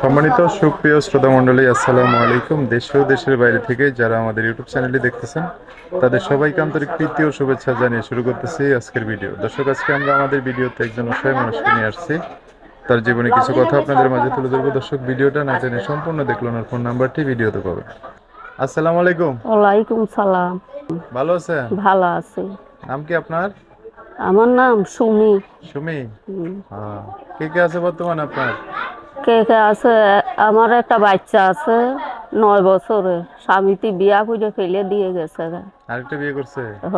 সম্মানিত সুপ্রিয় শ্রোতা মণ্ডলী আসসালামু আলাইকুম। দেশ ও দেশের বাইরে থেকে যারা আমাদের ইউটিউব চ্যানেলটি দেখতেছেন তাদের সবাইকে আন্তরিক প্রীতি ও শুভেচ্ছা জানিয়ে শুরু করতেছি আজকের ভিডিও। দর্শক আজকে আমরা আমাদের ভিডিওতে একজন অসহায় মানুষকে নিয়ে আসছি। তার জীবনে কিছু কথা আপনাদের মাঝে তুলে ধরবো। দর্শক ভিডিওটা না টেনে সম্পূর্ণ দেখল ওনার ফোন নাম্বারটি ভিডিওতে পাবেন। আসসালামু আলাইকুম। ওয়ালাইকুম সালাম। ভালো আছেন? ভালো আছি। নাম কি আপনার? আমার নাম সুমি। সুমি। হ্যাঁ কে কে আছে বর্তমানে আপনার? কে কে আছে? আমার একটা বাচ্চা আছে নয় বছরের। স্বামীটি বিয়া করে ফেলে দিয়ে গেছে। আরেকটা বিয়ে করছে? হ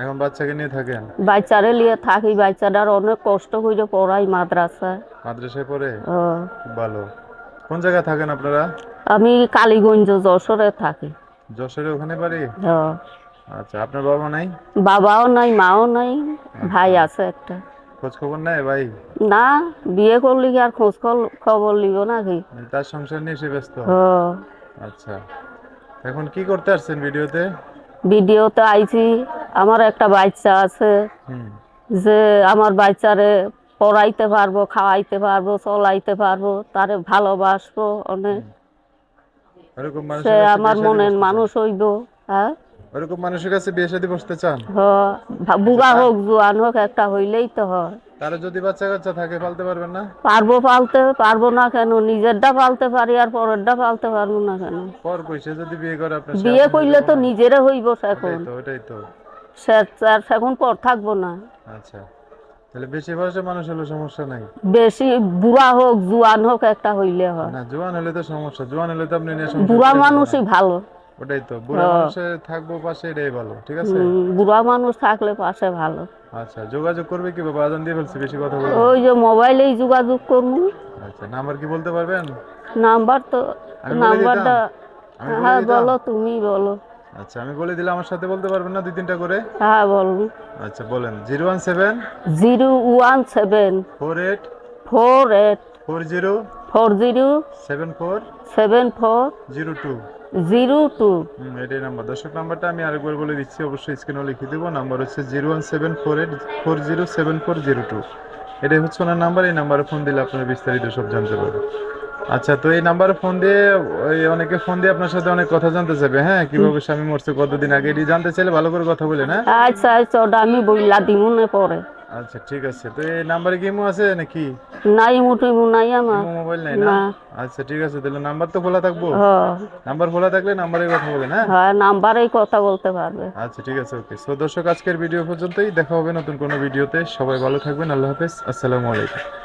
এখন বাচ্চাকে নিয়ে থাকেন? বাচ্চারে লিয়ে থাকি। বাচ্চাটার অনেক কষ্ট করে পড়াই মাদ্রাসায়। মাদ্রাসায় পড়ে? হ। খুব ভালো। কোন জায়গায় থাকেন আপনারা? আমি কালীগঞ্জ যশোরে থাকি। যশোরে ওখানে বাড়ি? হ। আচ্ছা আপনার বাবা নাই? বাবাও নাই মাও নাই ভাই আছে একটা। খোঁজ খবর নাই ভাই? না বিয়ে করলি কি আর খোঁজ খবর লিব নাকি? তার সংসার নিয়ে সে ব্যস্ত? আচ্ছা। এখন কি করতে আসছেন ভিডিওতে? ভিডিওতে আইছি আমার একটা বাচ্চা আছে। যে আমার বাচ্চারে পড়াইতে পারব খাওয়াইতে পারব চলাইতে পারব তারে ভালোবাসবো অনেক। সে আমার মনের মানুষ হইব হ্যাঁ? ওরকম মানুষের কাছে বিয়ে শাদী বসতে চান? হ, ভা- বুড়া হোক জোয়ান হোক একটা হইলেই তো হয়। তারা যদি বাচ্চা কাচ্চা থাকে পালতে পারবেন না? পারব পালতে পারব না কেন? নিজেরটা পালতে পারি আর পরেরটা পালতে পারব না কেন? পর কইসে যদি বিয়ে করে আপনার বিয়ে করলে তো নিজেরে হইব এখন। তো ওটাই তো। সে আর এখন পর থাকব না। আচ্ছা তাহলে বেশি বয়সে মানুষ হলে সমস্যা নাই? বেশি বুড়া হোক জোয়ান হোক একটা হইলে হয়। না জোয়ান হলে তো সমস্যা জোয়ান হলে তো আপনি বুড়া মানুষই ভালো। ওটাই তো। বুড়া মানুষে থাকব পাশে এটাই ভালো ঠিক আছে? বুড়া মানুষ থাকলে পাশে ভালো। আচ্ছা যোগাযোগ করবে কি বাবা? আজান দিয়ে ফেলছি বেশি কথা বলব ওই যে মোবাইলেই যোগাযোগ করব। আচ্ছা নাম্বার কি বলতে পারবেন? নাম্বার তো নাম্বারটা হ্যাঁ বলো তুমি বলো। আচ্ছা আমি বলে দিলে আমার সাথে বলতে পারবেন না দুই তিনটা করে? হ্যাঁ বলো আচ্ছা বলেন zero one seven zero one seven four eight four eight four zero four zero seven four seven four zero two. Zero two. এটাই নাম্বার। দর্শক নাম্বারটা আমি আরেকবার বলে দিচ্ছি অবশ্যই স্ক্রিনে লিখে দেবো। নাম্বার হচ্ছে zero one seven four eight four zero seven four zero two. এটাই হচ্ছে ওনার নাম্বার এই নাম্বারে ফোন দিলে আপনার বিস্তারিত সব জানতে পারবেন আচ্ছা তো এই নাম্বারে ফোন দিয়ে ওই অনেকে ফোন দিয়ে আপনার সাথে অনেক কথা জানতে চাইবে হ্যাঁ? কীভাবে স্বামী মরছে কতদিন আগে এটি জানতে চাইলে ভালো করে কথা বলে না আচ্ছা আচ্ছা ওটা আমি বইলা দিব না পরে। আচ্ছা ঠিক আছে। তো এই নাম্বারে গেমও আছে নাকি? নাই মুটিমু নাই আমার। ইমো মোবাইল নাই না? না। আচ্ছা ঠিক আছে তাহলে নাম্বার তো খোলা থাকব। হ্যাঁ নাম্বার খোলা থাকলে নাম্বারে কথা বলবে না? হ্যাঁ নাম্বারেই কথা বলতে পারবে। আচ্ছা ঠিক আছে ওকে। সো দর্শক আজকের ভিডিও পর্যন্তই। দেখা হবে নতুন কোন ভিডিওতে। সবাই ভালো থাকবেন। আল্লাহ হাফেজ। আসসালামু আলাইকুম।